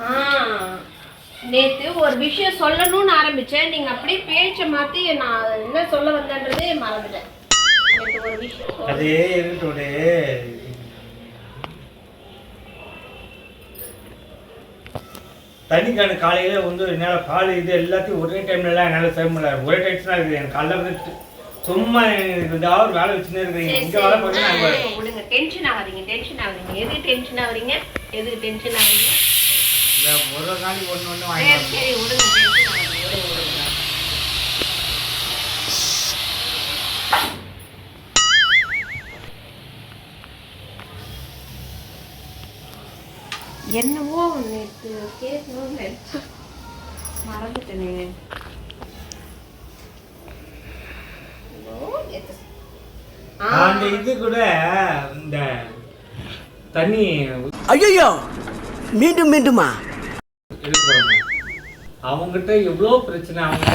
ஆ, நேத்து ஒரு விஷயம் சொல்லணும்னு ஆரம்பிச்சேன். நீங்க அப்படியே பேச்ச மாத்தி நான் என்ன சொல்ல வந்தேன்றதே மறந்துட்டேன். ஒரு விஷயம் அதே இருக்கட்டோடே தண்ணிக்கான காலையில வந்து என்னால் பால் இது எல்லாத்தையும் ஒரே டைம்லலாம் என்னால் செய்ய முடியல ஒரே டென்ஷனாக இருக்குது. எனக்கு காலைல வந்து சும்மா எனக்கு ஏதாவது வேலை வச்சுன்னே இருக்கிறீங்க. இங்கே வேலை நாங்கள் விடுங்க. டென்ஷன் ஆகாதீங்க டென்ஷன் ஆகாதீங்க. எதுக்கு டென்ஷன் ஆகுறீங்க? எதுக்கு டென்ஷன் ஆகுறீங்க? இந்த ஒரு நாளைக்கு ஒன்று ஒன்று வாங்கி. சரி விடுங்க. என்னவோ நேற்று கேட்கணும்னு மறந்துட்டேனே. அந்த இது கூட இந்த தண்ணி ஐயோ மீண்டும் மீண்டுமா? அவங்ககிட்ட எவ்வளோ பிரச்சனை அவங்க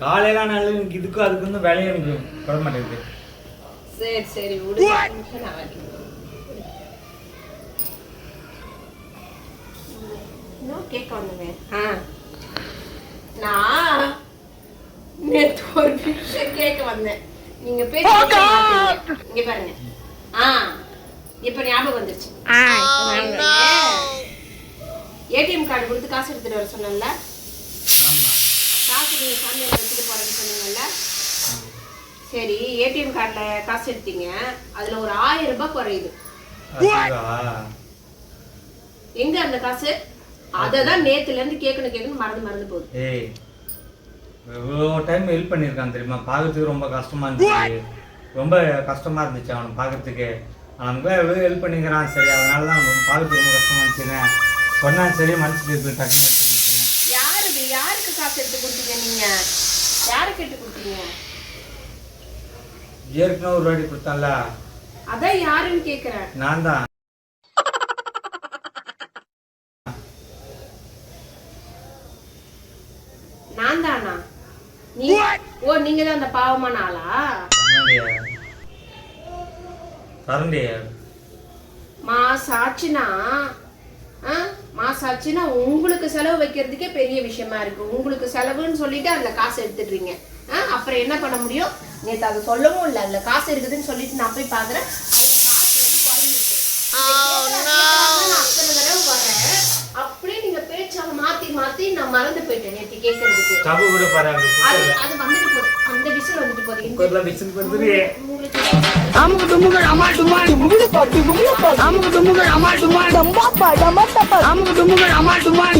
காலையில நாள் எனக்கு இதுக்கும் அதுக்கு வந்து வேலையை எனக்கு விட. மாட்டேங்குது சரி சரி விடுங்க டென்ஷன் ஆகாதீங்க இன்னும் கேட்க வந்தேன் ஆ. நான் நேற்று ஒரு விஷயம் கேட்க வந்தேன். நீங்க பேச இங்க பாருங்க. ஆ இப்ப ஞாபகம் வந்துருச்சு. ஏடிஎம் கார்டு கொடுத்து காசு எடுத்துட்டு வர சொன்னேன்ல? காசு நீங்க சாமியை வச்சுட்டு போறேன்னு சொன்னீங்கல்ல? சரி ஏடிஎம் கார்டில் காசு எடுத்தீங்க. அதில் ஒரு ஆயிரம் ரூபாய் குறையுது? எங்க அந்த காசு? அதை தான் நேத்துலேருந்து கேட்கணும் கேட்கணும் மறந்து மறந்து போகுது. ஏய் எவ்வளோ டைம் ஹெல்ப் பண்ணியிருக்கான் தெரியுமா? பார்க்கறதுக்கு ரொம்ப கஷ்டமா இருந்துச்சு. ரொம்ப கஷ்டமா இருந்துச்சு அவனை பார்க்கறதுக்கு. அவனுக்கு எவ்வளோ ஹெல்ப் பண்ணிக்கிறான் சரி அதனால தான் அவனுக்கு பார்க்கறதுக்கு ரொம்ப கஷ்டமா இருந்துச்சுன்னு சொன்னான் சரி மனசுக்கு இருக்கு டக்குன்னு எடுத்து யாருக்கு யாருக்கு காசு எடுத்து கொடுத்தீங்க நீங்க? யாருக்கு எடுத்து கொடுத்தீங்க? ஏற்கனவே ஒரு வாட்டி கொடுத்தான்ல. அதான் யாருன்னு கேக்குறேன் நான் தான். நான் தானா நீ ஓ நீங்க தான் அந்த பாவமான ஆளா? மாசம் ஆச்சுன்னா உங்களுக்கு செலவு வைக்கிறதுக்கே பெரிய விஷயமா இருக்கு. உங்களுக்கு செலவுன்னு சொல்லிட்டு அதுல காசு எடுத்துடுறீங்க. அப்புறம் என்ன பண்ண முடியும்? நேத்து அதை சொல்லவும் இல்லை. அதுல காசு இருக்குதுன்னு சொல்லிட்டு நான் போய் பாக்குறேன் அதுல காசு வந்து குறைஞ்சிருக்கு. இதை கேட்கறா, கேட்கறான்னு நான் அத்தனை தடவை வரேன். அப்படியே நீங்க பேச்சால மாத்தி மாத்தி போயிட்டேன் நேத்து கேட்கறதுக்கு தப்பு கூட பாரு அங்க அது அது வந்துட்டு போகுது அந்த விசில் வந்துட்டு போகுது குக்கர்ல விசில் டுமால்